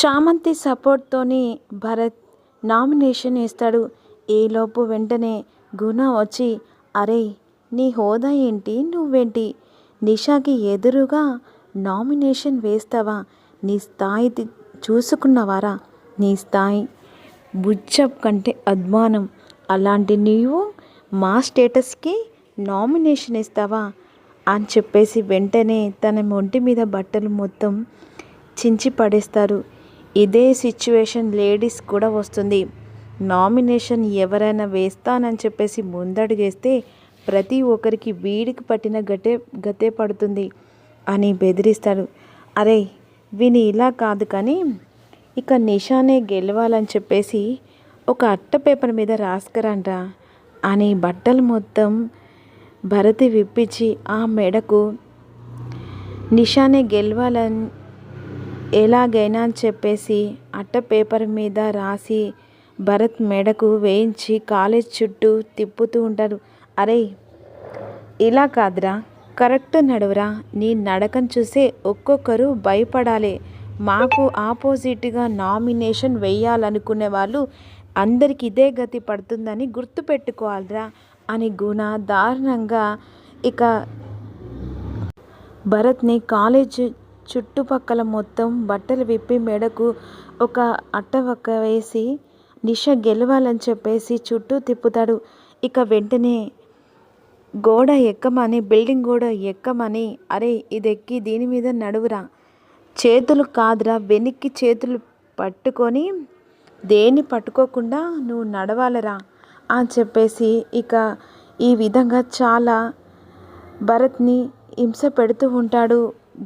చామంతి సపోర్ట్తోని భరత్ నామినేషన్ వేస్తాడు. ఈలోపు వెంటనే గుణ వచ్చి అరే నీ హోదా ఏంటి? నువ్వేంటి? నిషాకి ఎదురుగా నామినేషన్ వేస్తావా? నీ స్థాయి చూసుకున్నవారా? నీ స్థాయి బుచ్చప్ కంటే అద్మానం. అలాంటి నీవు మా స్టేటస్కి నామినేషన్ ఇస్తావా అని చెప్పేసి వెంటనే తన ఒంటి మీద బట్టలు మొత్తం చించి పడేస్తారు. ఇదే సిచ్యువేషన్ లేడీస్ కూడా వస్తుంది. నామినేషన్ ఎవరైనా వేస్తానని చెప్పేసి ముందడుగేస్తే ప్రతి ఒక్కరికి వీడికి పట్టిన గటే గతే పడుతుంది అని బెదిరిస్తాడు అరే విని ఇలా కాదు కానీ ఇక నిషానే గెలవాలని చెప్పేసి ఒక అట్ట పేపర్ మీద రాసుకురండ్రా అని బట్టలు మొత్తం భరతి విప్పించి ఆ మెడకు నిషానే గెలవాలని ఎలాగైనా అని చెప్పేసి అట్ట పేపర్ మీద రాసి భరత్ మెడకు వేయించి కాలేజ్ చుట్టూ తిప్పుతూ ఉంటారు. అరే ఇలా కాదురా కరెక్ట్ నడువురా నీ నడకను చూసే ఒక్కొక్కరు భయపడాలి. మాకు ఆపోజిట్గా నామినేషన్ వేయాలనుకునే వాళ్ళు అందరికి ఇదే గతి పడుతుందని గుర్తుపెట్టుకోవాలిరా అని గుణ దారుణంగా ఇక భరత్ని కాలేజ్ చుట్టుపక్కల మొత్తం బట్టలు విప్పి మెడకు ఒక అట్టవక్క వేసి నిష గెలవాలని చెప్పేసి చుట్టూ తిప్పుతాడు. ఇక వెంటనే గోడ ఎక్కమని బిల్డింగ్ గోడ ఎక్కమని అరే ఇది ఎక్కి దీని మీద నడువురా. చేతులు కాదురా వెనక్కి చేతులు పట్టుకొని దేన్ని పట్టుకోకుండా నువ్వు నడవాలరా అని చెప్పేసి ఇక ఈ విధంగా చాలా భరత్ని హింస పెడుతూ ఉంటాడు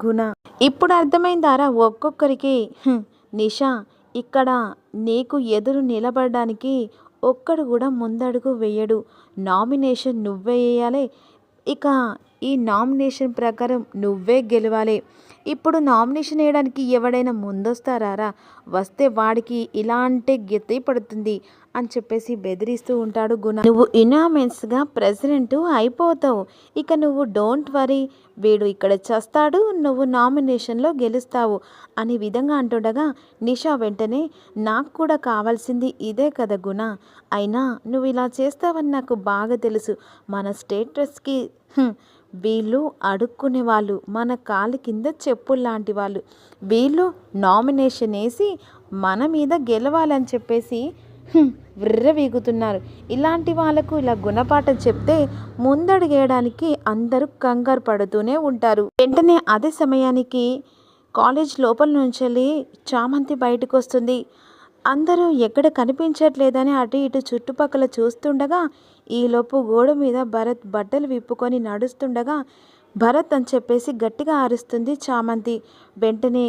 గుణ. ఇప్పుడు అర్థమైందారా ఒక్కొక్కరికి? నిషా ఇక్కడ నీకు ఎదురు నిలబడడానికి ఒక్కడు కూడా ముందడుగు వేయడు. నామినేషన్ నువ్వే వేయాలి. ఇక ఈ నామినేషన్ ప్రకారం నువ్వే గెలవాలి. ఇప్పుడు నామినేషన్ వేయడానికి ఎవడైనా ముందొస్తారా వస్తే వాడికి ఇలాంటి గెత్తి పడుతుంది అని చెప్పేసి బెదిరిస్తూ ఉంటాడు గుణ. నువ్వు ఇనామెన్స్గా ప్రెసిడెంట్ అయిపోతావు. ఇక నువ్వు డోంట్ వరీ. వీడు ఇక్కడ చస్తాడు నువ్వు నామినేషన్లో గెలుస్తావు అనే విధంగా అంటుండగా నిషా వెంటనే నాకు కూడా కావాల్సింది ఇదే కదా గుణ. అయినా నువ్వు ఇలా చేస్తావని నాకు బాగా తెలుసు. మన స్టేటస్కి వీళ్ళు అడుక్కునే వాళ్ళు మన కాలు కింద చెప్పులు లాంటి వాళ్ళు. వీళ్ళు నామినేషన్ వేసి మన మీద గెలవాలని చెప్పేసి హ్మ్, ఇలాంటి వాళ్ళకు ఇలా గుణపాఠం చెప్తే ముందడుగేయడానికి అందరూ కంగారు పడుతూనే ఉంటారు. వెంటనే అదే సమయానికి కాలేజ్ లోపల నుంచి చామంతి బయటకు వస్తుంది అందరూ ఎక్కడ కనిపించట్లేదని అటు ఇటు చుట్టుపక్కల చూస్తుండగా ఈలోపు గోడ మీద భరత్ బట్టలు విప్పుకొని నడుస్తుండగా భరత్ అని చెప్పేసి గట్టిగా అరుస్తుంది చామంతి. వెంటనే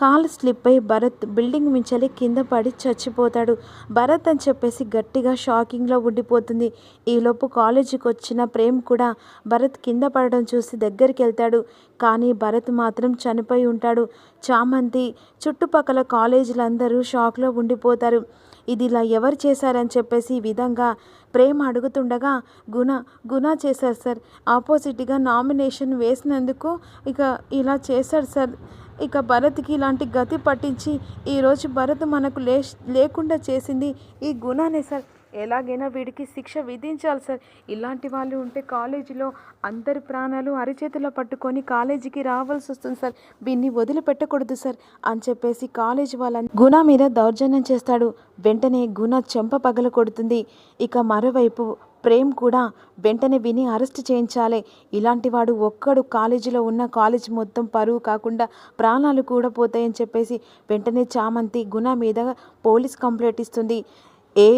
కాలు స్లిప్ అయి భరత్ బిల్డింగ్ మించలి కింద పడి చచ్చిపోతాడు. భరత్ అని చెప్పేసి గట్టిగా షాకింగ్లో ఉండిపోతుంది. ఈలోపు కాలేజీకి వచ్చిన ప్రేమ్ కూడా భరత్ కింద పడడం చూసి దగ్గరికి వెళ్తాడు. కానీ భరత్ మాత్రం చనిపోయి ఉంటాడు. చామంతి చుట్టుపక్కల కాలేజీలందరూ షాక్లో ఉండిపోతారు. ఇది ఇలా ఎవరు చేశారని చెప్పేసి ఈ విధంగా ప్రేమ అడుగుతుండగా గుణ గుణ చేశారు సార్. ఆపోజిట్గా నామినేషన్ వేసినందుకు ఇక ఇలా చేశారు సార్. ఇక భరత్కి ఇలాంటి గతి పట్టించి ఈరోజు భరత్ మనకు లే లేకుండా చేసింది ఈ గుణానే సార్. ఎలాగైనా వీడికి శిక్ష విధించాలి సార్. ఇలాంటి వాళ్ళు ఉంటే కాలేజీలో అందరి ప్రాణాలు అరిచేతిలో పట్టుకొని కాలేజీకి రావాల్సి వస్తుంది సార్. వీన్ని వదిలిపెట్టకూడదు సార్ అని చెప్పేసి కాలేజీ వాళ్ళ గుణ మీద దౌర్జన్యం చేస్తాడు. వెంటనే గుణ చెంప పగల కొడుతుంది ఇక మరోవైపు ప్రేమ్ కూడా వెంటనే విని అరెస్ట్ చేయించాలి. ఇలాంటి వాడు ఒక్కడు కాలేజీలో ఉన్న కాలేజ్ మొత్తం పరువు కాకుండా ప్రాణాలు కూడా పోతాయని చెప్పేసి వెంటనే చామంతి గుణ మీద పోలీస్ కంప్లైంట్ ఇస్తుంది. ఏ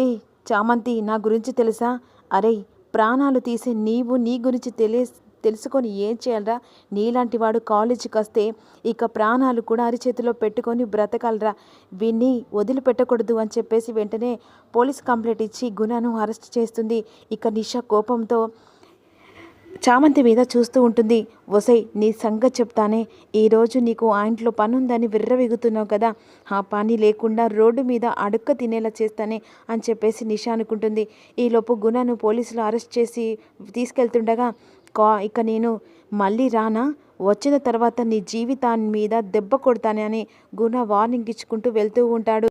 చామంతి నా గురించి తెలుసా? అరే ప్రాణాలు తీసే నీవు నీ గురించి తెలియ తెలుసుకొని ఏం చేయాలరా? నీలాంటి వాడు కాలేజీకి వస్తే ఇక ప్రాణాలు కూడా అరిచేతిలో పెట్టుకొని బ్రతకాలరా. విన్ని వదిలిపెట్టకూడదు అని చెప్పేసి వెంటనే పోలీస్ కంప్లైంట్ ఇచ్చి గుణను అరెస్ట్ చేస్తుంది. ఇక నిషా కోపంతో చామంతి మీద చూస్తూ ఉంటుంది. ఒసై నీ సంగతి చెప్తానే. ఈరోజు నీకు ఆ ఇంట్లో పని ఉందని విర్రవిగుతున్నావు కదా. ఆ పని లేకుండా రోడ్డు మీద అడుక్క తినేలా చేస్తానే అని చెప్పేసి నిషా అనుకుంటుంది. ఈలోపు గుణను పోలీసులు అరెస్ట్ చేసి తీసుకెళ్తుండగా కా ఇక నేను మళ్ళీ రానా? వచ్చిన తర్వాత నీ జీవితాన్ని మీద దెబ్బ కొడతానని గుణ వార్నింగ్ ఇచ్చుకుంటూ వెళ్తూ ఉంటాడు.